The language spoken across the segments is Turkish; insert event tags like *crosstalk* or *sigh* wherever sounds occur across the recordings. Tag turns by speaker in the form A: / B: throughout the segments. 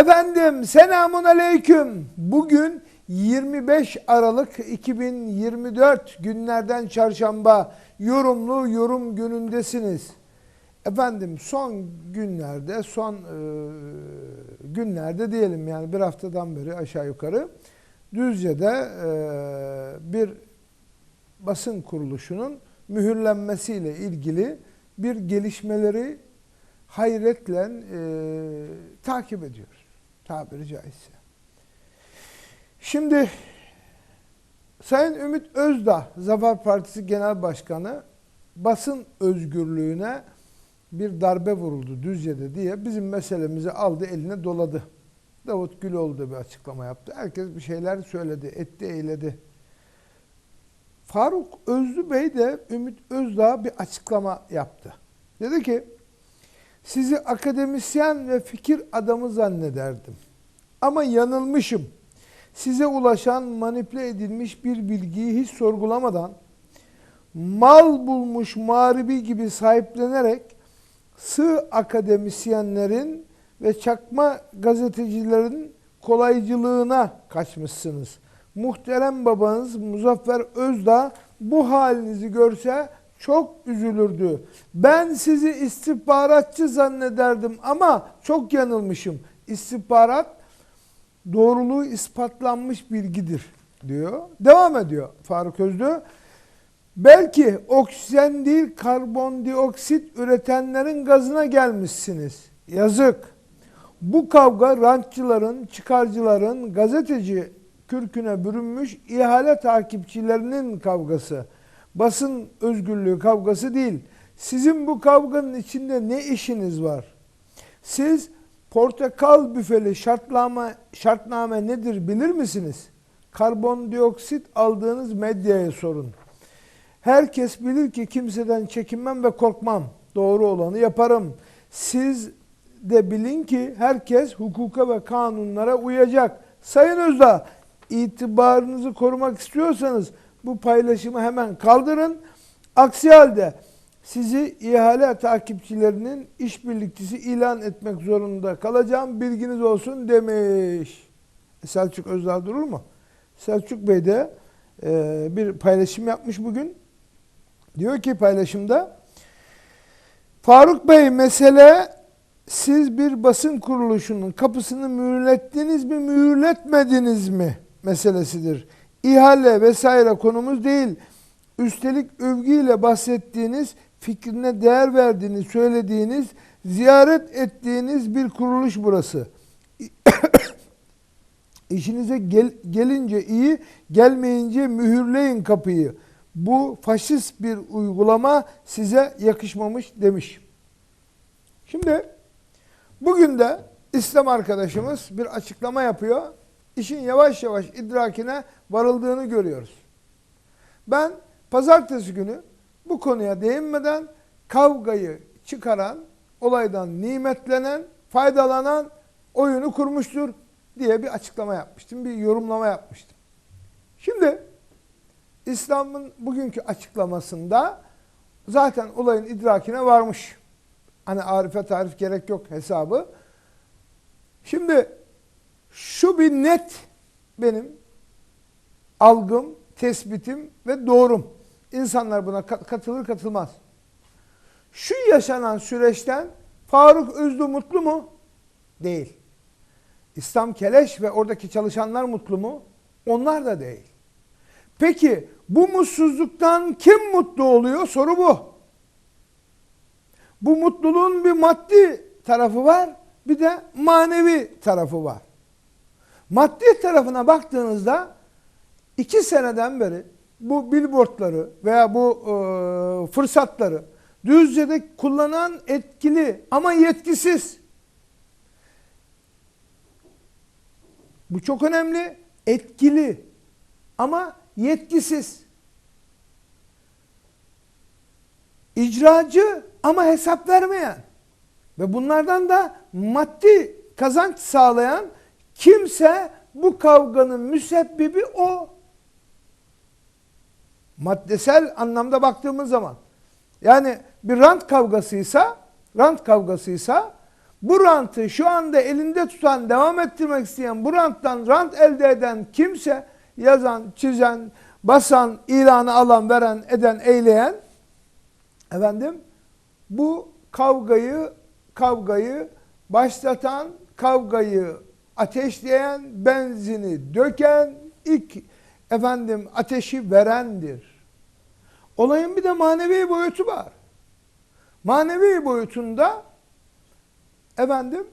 A: Efendim selamun aleyküm. Bugün 25 Aralık 2024 günlerden çarşamba yorumlu yorum günündesiniz. Efendim son günlerde, son e, günlerde diyelim yani bir haftadan beri aşağı yukarı Düzce'de e, bir basın kuruluşunun mühürlenmesiyle ilgili bir gelişmeleri hayretle e, takip ediyoruz. Tabiri caizse. Şimdi Sayın Ümit Özdağ, Zafer Partisi Genel Başkanı basın özgürlüğüne bir darbe vuruldu Düzce'de diye bizim meselemizi aldı eline doladı. Davut Güloğlu da bir açıklama yaptı. Herkes bir şeyler söyledi, etti, eyledi. Faruk Özlü Bey de Ümit Özdağ bir açıklama yaptı. Dedi ki sizi akademisyen ve fikir adamı zannederdim. Ama yanılmışım. Size ulaşan manipüle edilmiş bir bilgiyi hiç sorgulamadan mal bulmuş mağribi gibi sahiplenerek sığ akademisyenlerin ve çakma gazetecilerin kolaycılığına kaçmışsınız. Muhterem babanız Muzaffer Özdağ bu halinizi görse çok üzülürdü. Ben sizi istihbaratçı zannederdim ama çok yanılmışım. İstihbarat doğruluğu ispatlanmış bilgidir diyor. Devam ediyor Faruk Özlü. Belki oksijen değil karbondioksit üretenlerin gazına gelmişsiniz. Yazık. Bu kavga rantçıların, çıkarcıların, gazeteci kürküne bürünmüş ihale takipçilerinin kavgası. Basın özgürlüğü kavgası değil. Sizin bu kavganın içinde ne işiniz var? Siz portakal büfeli şartlama, şartname nedir bilir misiniz? Karbondioksit aldığınız medyaya sorun. Herkes bilir ki kimseden çekinmem ve korkmam. Doğru olanı yaparım. Siz de bilin ki herkes hukuka ve kanunlara uyacak. Sayın Özdağ, itibarınızı korumak istiyorsanız bu paylaşımı hemen kaldırın. Aksi halde sizi ihale takipçilerinin işbirlikçisi ilan etmek zorunda kalacağım. Bilginiz olsun demiş. E, Selçuk Özdağ durur mu? Selçuk Bey de e, bir paylaşım yapmış bugün. Diyor ki paylaşımda Faruk Bey mesele siz bir basın kuruluşunun kapısını mühürlettiniz mi mühürletmediniz mi meselesidir. İhale vesaire konumuz değil. Üstelik övgüyle bahsettiğiniz, fikrine değer verdiğiniz, söylediğiniz, ziyaret ettiğiniz bir kuruluş burası. *coughs* İşinize gel, gelince iyi, gelmeyince mühürleyin kapıyı. Bu faşist bir uygulama size yakışmamış demiş. Şimdi bugün de İslam arkadaşımız bir açıklama yapıyor. İşin yavaş yavaş idrakine varıldığını görüyoruz. Ben pazartesi günü bu konuya değinmeden kavgayı çıkaran, olaydan nimetlenen, faydalanan oyunu kurmuştur diye bir açıklama yapmıştım. Bir yorumlama yapmıştım. Şimdi İslam'ın bugünkü açıklamasında zaten olayın idrakine varmış. Hani arife tarif gerek yok hesabı. Şimdi şu bir net benim algım, tespitim ve doğrum. İnsanlar buna katılır katılmaz. Şu yaşanan süreçten Faruk Özlü mutlu mu? Değil. İslam Keleş ve oradaki çalışanlar mutlu mu? Onlar da değil. Peki bu mutsuzluktan kim mutlu oluyor? Soru bu. Bu mutluluğun bir maddi tarafı var, bir de manevi tarafı var. Maddi tarafına baktığınızda iki seneden beri bu billboardları veya bu e, fırsatları Düzce'de kullanan etkili ama yetkisiz. Bu çok önemli. Etkili ama yetkisiz. İcracı ama hesap vermeyen ve bunlardan da maddi kazanç sağlayan kimse bu kavganın müsebbibi o. Maddesel anlamda baktığımız zaman yani bir rant kavgasıysa rant kavgasıysa bu rantı şu anda elinde tutan, devam ettirmek isteyen, bu ranttan rant elde eden kimse yazan, çizen, basan, ilanı alan, veren, eden, eyleyen efendim bu kavgayı kavgayı başlatan, kavgayı ateşleyen, benzini döken, ilk efendim ateşi verendir. Olayın bir de manevi boyutu var. Manevi boyutunda efendim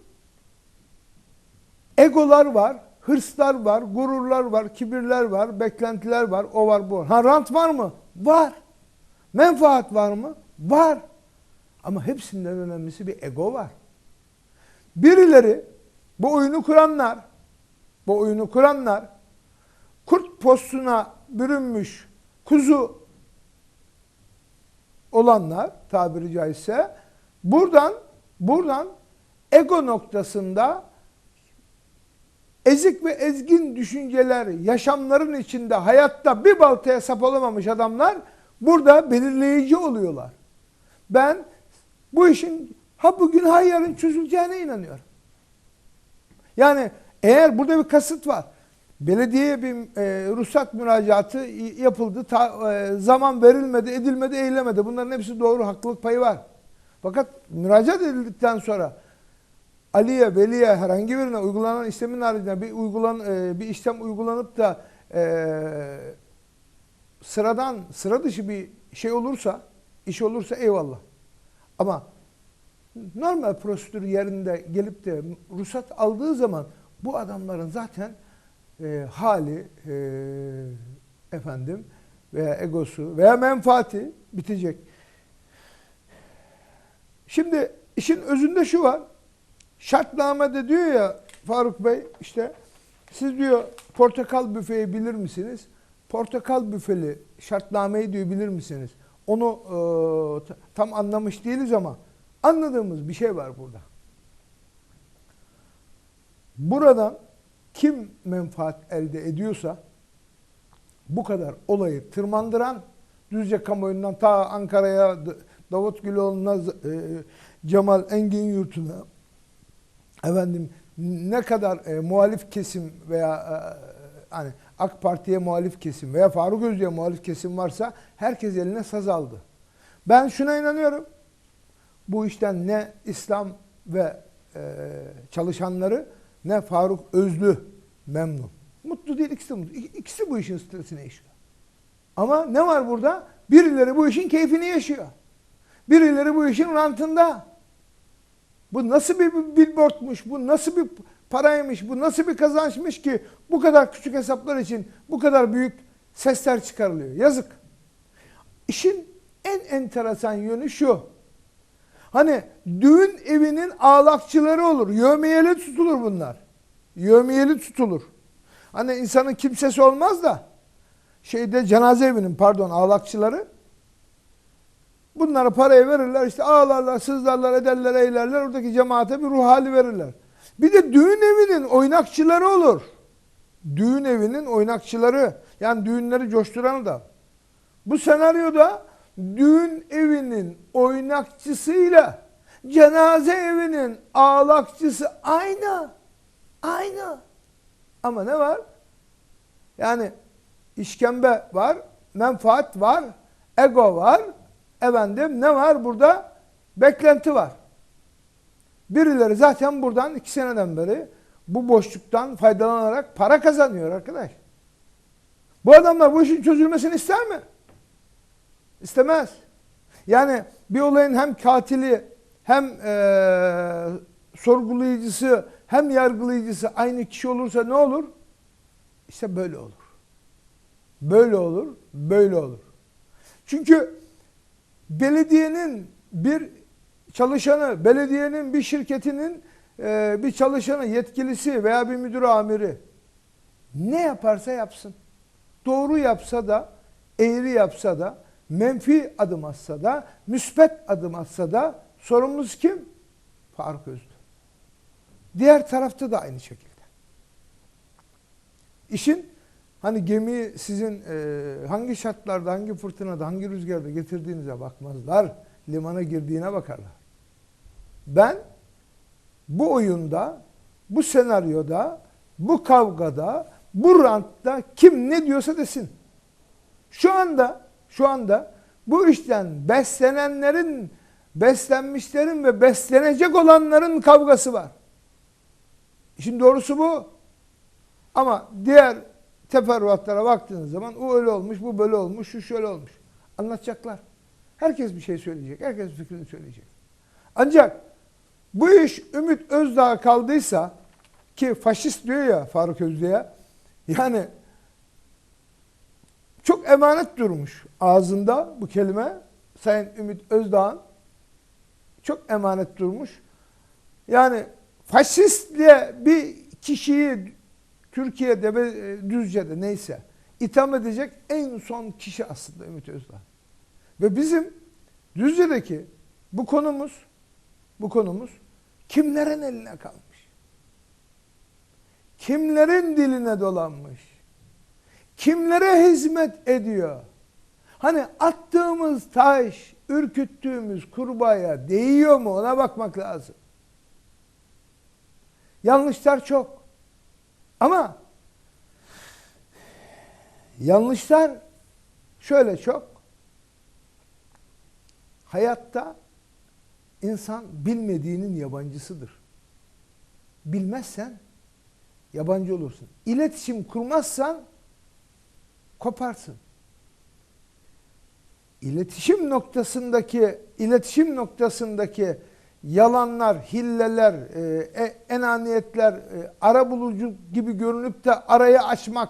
A: egolar var, hırslar var, gururlar var, kibirler var, beklentiler var, o var bu var. Ha rant var mı? Var. Menfaat var mı? Var. Ama hepsinden önemlisi bir ego var. Birileri bu oyunu kuranlar, bu oyunu kuranlar kurt postuna bürünmüş kuzu olanlar tabiri caizse buradan buradan ego noktasında ezik ve ezgin düşünceler yaşamların içinde hayatta bir baltaya sap olamamış adamlar burada belirleyici oluyorlar. Ben bu işin ha bugün ha yarın çözüleceğine inanıyorum. Yani eğer burada bir kasıt var. Belediyeye bir e, ruhsat müracaatı yapıldı. Ta, e, zaman verilmedi, edilmedi, eylemedi. Bunların hepsi doğru, haklılık payı var. Fakat müracaat edildikten sonra Ali'ye, Veli'ye herhangi birine uygulanan işlemin haricinde bir uygulan e, bir işlem uygulanıp da e, sıradan, sıra dışı bir şey olursa, iş olursa eyvallah. Ama normal prosedür yerinde gelip de ruhsat aldığı zaman bu adamların zaten e, hali e, efendim veya egosu veya menfaati bitecek. Şimdi işin özünde şu var. Şartnamede diyor ya Faruk Bey işte siz diyor portakal büfeyi bilir misiniz? Portakal büfeli şartnameyi diyor bilir misiniz? Onu e, tam anlamış değiliz ama anladığımız bir şey var burada. Buradan kim menfaat elde ediyorsa bu kadar olayı tırmandıran Düzce kamuoyundan ta Ankara'ya Davut Güloğlu'na e, Cemal Engin Yurtu'na efendim ne kadar e, muhalif kesim veya e, hani AK Parti'ye muhalif kesim veya Faruk Özlü'ye muhalif kesim varsa herkes eline saz aldı. Ben şuna inanıyorum. Bu işten ne İslam ve e, çalışanları ne Faruk Özlü memnun. Mutlu değil ikisi mutlu. İkisi bu işin stresini yaşıyor. Ama ne var burada? Birileri bu işin keyfini yaşıyor. Birileri bu işin rantında. Bu nasıl bir billboardmuş, bu nasıl bir paraymış, bu nasıl bir kazançmış ki bu kadar küçük hesaplar için bu kadar büyük sesler çıkarılıyor. Yazık. İşin en enteresan yönü şu. Hani düğün evinin ağlakçıları olur. Yövmiyeli tutulur bunlar. Yövmiyeli tutulur. Hani insanın kimsesi olmaz da şeyde cenaze evinin pardon ağlakçıları bunlara parayı verirler işte ağlarlar, sızlarlar, ederler, eylerler. Oradaki cemaate bir ruh hali verirler. Bir de düğün evinin oynakçıları olur. Düğün evinin oynakçıları yani düğünleri coşturanı da. Bu senaryoda düğün evinin oynakçısıyla cenaze evinin ağlakçısı aynı. Aynı. Ama ne var? Yani işkembe var, menfaat var, ego var. Efendim ne var burada? Beklenti var. Birileri zaten buradan iki seneden beri bu boşluktan faydalanarak para kazanıyor arkadaş. Bu adamlar bu işin çözülmesini ister mi? İstemez. Yani bir olayın hem katili hem ee, sorgulayıcısı hem yargılayıcısı aynı kişi olursa ne olur? İşte böyle olur. Böyle olur, böyle olur. Çünkü belediyenin bir çalışanı, belediyenin bir şirketinin e, bir çalışanı, yetkilisi veya bir müdür amiri ne yaparsa yapsın. Doğru yapsa da, eğri yapsa da, menfi adım atsa da, müspet adım atsa da sorumlusu kim? Faruk Özlü. Diğer tarafta da aynı şekilde. İşin hani gemiyi sizin e, hangi şartlarda, hangi fırtınada, hangi rüzgarda getirdiğinize bakmazlar. Limana girdiğine bakarlar. Ben bu oyunda, bu senaryoda, bu kavgada, bu rantta kim ne diyorsa desin. Şu anda, şu anda bu işten beslenenlerin, beslenmişlerin ve beslenecek olanların kavgası var. İşin doğrusu bu. Ama diğer teferruatlara baktığınız zaman o öyle olmuş, bu böyle olmuş, şu şöyle olmuş. Anlatacaklar. Herkes bir şey söyleyecek. Herkes fikrini söyleyecek. Ancak bu iş Ümit Özdağ kaldıysa ki faşist diyor ya Faruk Özdağ'a yani çok emanet durmuş ağzında bu kelime. Sayın Ümit Özdağ'ın çok emanet durmuş. Yani faşistle bir kişiyi Türkiye'de ve Düzce'de neyse itham edecek en son kişi aslında Ümit Özdağ. Ve bizim Düzce'deki bu konumuz bu konumuz kimlerin eline kalmış? Kimlerin diline dolanmış? Kimlere hizmet ediyor? Hani attığımız taş, ürküttüğümüz kurbağaya değiyor mu ona bakmak lazım. Yanlışlar çok. Ama yanlışlar şöyle çok. Hayatta insan bilmediğinin yabancısıdır. Bilmezsen yabancı olursun. İletişim kurmazsan koparsın. İletişim noktasındaki iletişim noktasındaki yalanlar, hilleler, e, e, enaniyetler, e, arabulucu gibi görünüp de arayı açmak,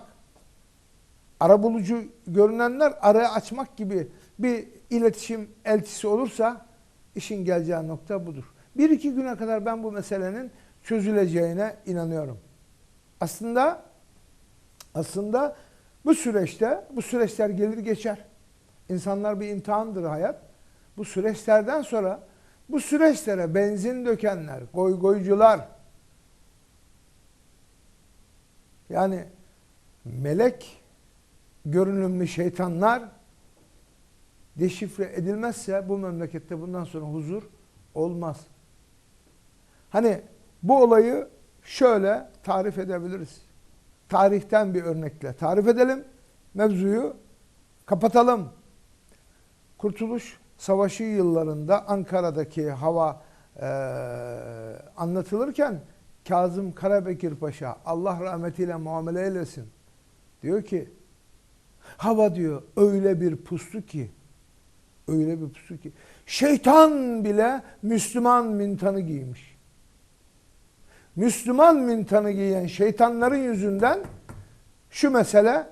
A: arabulucu görünenler arayı açmak gibi bir iletişim elçisi olursa işin geleceği nokta budur. Bir iki güne kadar ben bu meselenin çözüleceğine inanıyorum. Aslında aslında bu süreçte bu süreçler gelir geçer. İnsanlar bir imtihandır hayat. Bu süreçlerden sonra bu süreçlere benzin dökenler, goygoycular yani melek görünümlü şeytanlar deşifre edilmezse bu memlekette bundan sonra huzur olmaz. Hani bu olayı şöyle tarif edebiliriz. Tarihten bir örnekle tarif edelim. Mevzuyu kapatalım. Kurtuluş Savaşı yıllarında Ankara'daki hava e, anlatılırken Kazım Karabekir Paşa Allah rahmetiyle muamele eylesin. Diyor ki hava diyor öyle bir pustu ki öyle bir pustu ki şeytan bile Müslüman mintanı giymiş. Müslüman mintanı giyen şeytanların yüzünden şu mesele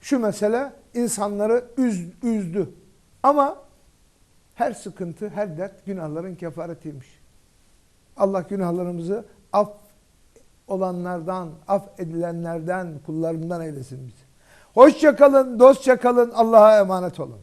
A: şu mesele insanları üz, üzdü. Ama her sıkıntı, her dert günahların kefaretiymiş. Allah günahlarımızı af olanlardan, af edilenlerden, kullarından eylesin bizi. Hoşça kalın, dostça kalın, Allah'a emanet olun.